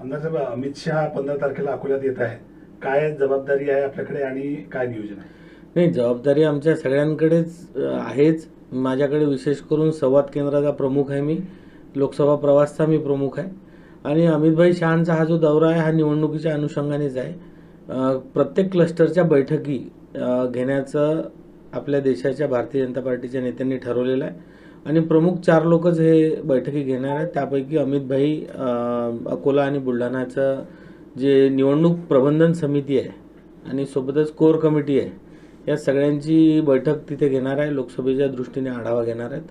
आमदार साहेब अमित शहा पंधरा तारखेला अकोल्यात येत आहे काय जबाबदारी आहे आपल्याकडे आणि काय नियोजन आहे? नाही जबाबदारी आमच्या सगळ्यांकडेच आहेच. माझ्याकडे विशेष करून संवाद केंद्राचा प्रमुख आहे मी. लोकसभा प्रवासचा मी प्रमुख आहे. आणि अमितभाई शहांचा हा जो दौरा आहे हा निवडणुकीच्या अनुषंगानेच आहे. प्रत्येक क्लस्टरच्या बैठकी घेण्याचं आपल्या देशाच्या भारतीय जनता पार्टीच्या नेत्यांनी ठरवलेलं आहे. आणि प्रमुख चार लोकच हे बैठकी घेणार आहेत. त्यापैकी अमितभाई अकोला आणि बुलढाण्याचं जे निवडणूक प्रबंधन समिती आहे आणि सोबतच कोर कमिटी आहे या सगळ्यांची बैठक तिथे घेणार आहे. लोकसभेच्या दृष्टीने आढावा घेणार आहेत.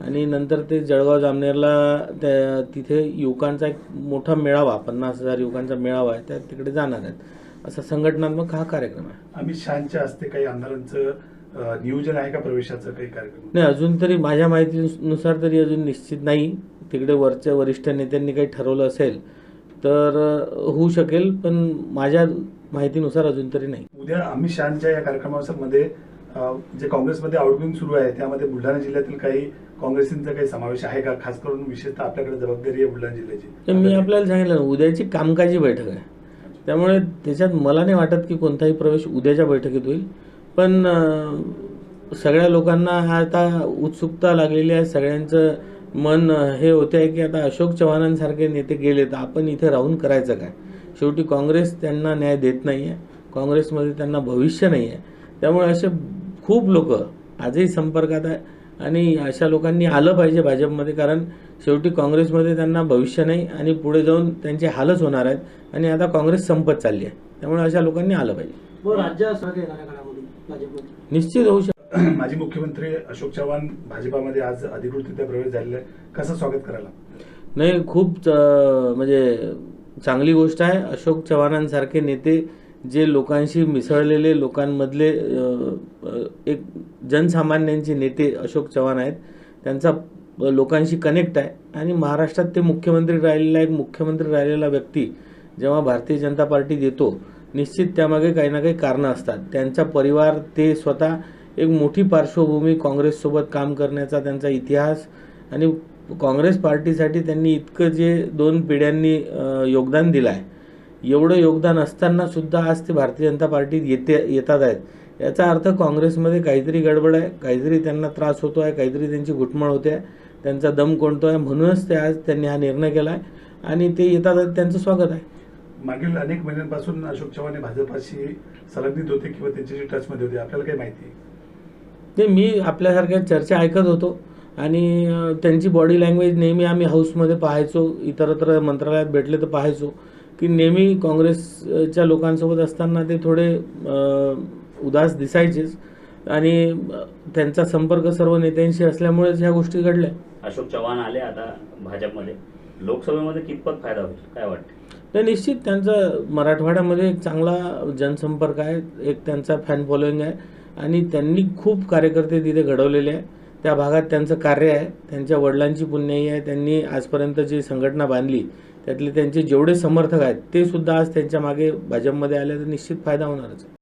आणि नंतर ते जळगाव जामनेरला त्या तिथे युवकांचा एक मोठा मेळावा पन्नास हजार युवकांचा मेळावा आहे त्या तिकडे जाणार आहेत. असा संघटनात्मक हा कार्यक्रम आहे. अमित शहाच्या हस्ते काही आमदारांचं नियोजन आहे का प्रवेशाचं काही कार्यक्रम? नाही अजून तरी माझ्या माहितीनुसार तरी अजून निश्चित नाही. तिकडे वरच्या वरिष्ठ नेत्यांनी काही ठरवलं असेल तर होऊ शकेल पण माझ्या माहितीनुसार अजून तरी नाही. उद्या अमित शहाच्या या कार्यक्रमामध्ये जे काँग्रेसमध्ये आउटगोईंग सुरू आहे त्यामध्ये बुलढाणा जिल्ह्यातील काही काँग्रेसींचा काही समावेश आहे का? खास करून विशेषतः आपल्याकडे जबाबदारी आहे बुलढाणा तर जिल्ह्याची मी आपल्याला सांगितलं ना उद्याची कामकाजी बैठक आहे. त्यामुळे त्याच्यात मला नाही वाटत की कोणताही प्रवेश उद्याच्या बैठकीत होईल. पण सगळ्या लोकांना हा आता उत्सुकता लागलेली आहे. सगळ्यांचं मन हे होते आहे की आता अशोक चव्हाणांसारखे नेते गेले तर आपण इथे राहून करायचं काय? शेवटी काँग्रेस त्यांना न्याय देत नाही आहे काँग्रेसमध्ये त्यांना भविष्य नाही आहे त्यामुळे असे खूप लोक आजही संपर्कात आहे आणि अशा लोकांनी आलं पाहिजे भाजपमध्ये कारण शेवटी काँग्रेसमध्ये त्यांना भविष्य नाही आणि पुढे जाऊन त्यांचे हालच होणार आहेत आणि आता काँग्रेस संपत चालली आहे. त्यामुळे अशा लोकांनी आलं पाहिजे. निश्चित होऊ शकतं माजी मुख्यमंत्री अशोक चव्हाण भाजपामध्ये आज अधिकृतरित्या प्रवेश झालेला आहे कसं स्वागत करायला? नाही खूप म्हणजे चांगली गोष्ट आहे. अशोक चव्हाणांसारखे नेते जे लोकांशी मिसळलेले लोकांमधले एक जनसामान्यांचे नेते अशोक चव्हाण आहेत. त्यांचा लोकांशी कनेक्ट आहे. आणि महाराष्ट्रात ते मुख्यमंत्री राहिलेला एक मुख्यमंत्री राहिलेला व्यक्ती जेव्हा भारतीय जनता पार्टीत येतो निश्चित त्यामागे काही ना काही कारणं असतात. त्यांचा परिवार ते स्वतः एक मोठी पार्श्वभूमी काँग्रेससोबत काम करण्याचा त्यांचा इतिहास आणि काँग्रेस पार्टीसाठी त्यांनी इतकं जे दोन पिढ्यांनी योगदान दिलं आहे एवढं योगदान असताना सुद्धा आज ते भारतीय जनता पार्टीत येते येतात आहेत. याचा अर्थ काँग्रेसमध्ये काहीतरी गडबड आहे काहीतरी त्यांना त्रास होतो आहे काहीतरी त्यांची घुटमळ होते आहे त्यांचा दम कोणतो आहे म्हणूनच ते आज त्यांनी हा निर्णय केला आहे आणि ते येतात त्यांचं स्वागत आहे. मागील अनेक महिन्यांपासून अशोक चव्हाण हे भाजपाशी संलग्नित होते किंवा त्यांच्याशी टचमध्ये होते आपल्याला काही माहिती ते मी आपल्यासारख्या चर्चा ऐकत होतो आणि त्यांची बॉडी लँग्वेज नेहमी आम्ही हाऊसमध्ये पाहायचो इतरत्र मंत्रालयात भेटले तर पाहायचो की नेहमी काँग्रेसच्या लोकांसोबत असताना ते थोडे उदास दिसायचेच आणि त्यांचा संपर्क सर्व नेत्यांशी असल्यामुळेच ह्या गोष्टी घडल्या. अशोक चव्हाण आले आता भाजपमध्ये. लोकसभेमध्ये कितपत फायदा होईल काय वाटतं? नाही निश्चित त्यांचा मराठवाड्यामध्ये एक चांगला जनसंपर्क आहे एक त्यांचा फॅन फॉलोईंग आहे आणि त्यांनी खूप कार्यकर्ते तिथे घडवलेले आहे त्या भागात त्यांचं कार्य आहे त्यांच्या वडिलांची पुण्याई आहे त्यांनी आजपर्यंत जी संघटना बांधली त्यातले त्यांचे जेवढे समर्थक आहेत ते सुद्धा आज त्यांच्या मागे भाजपमध्ये आले तर निश्चित फायदा होणारच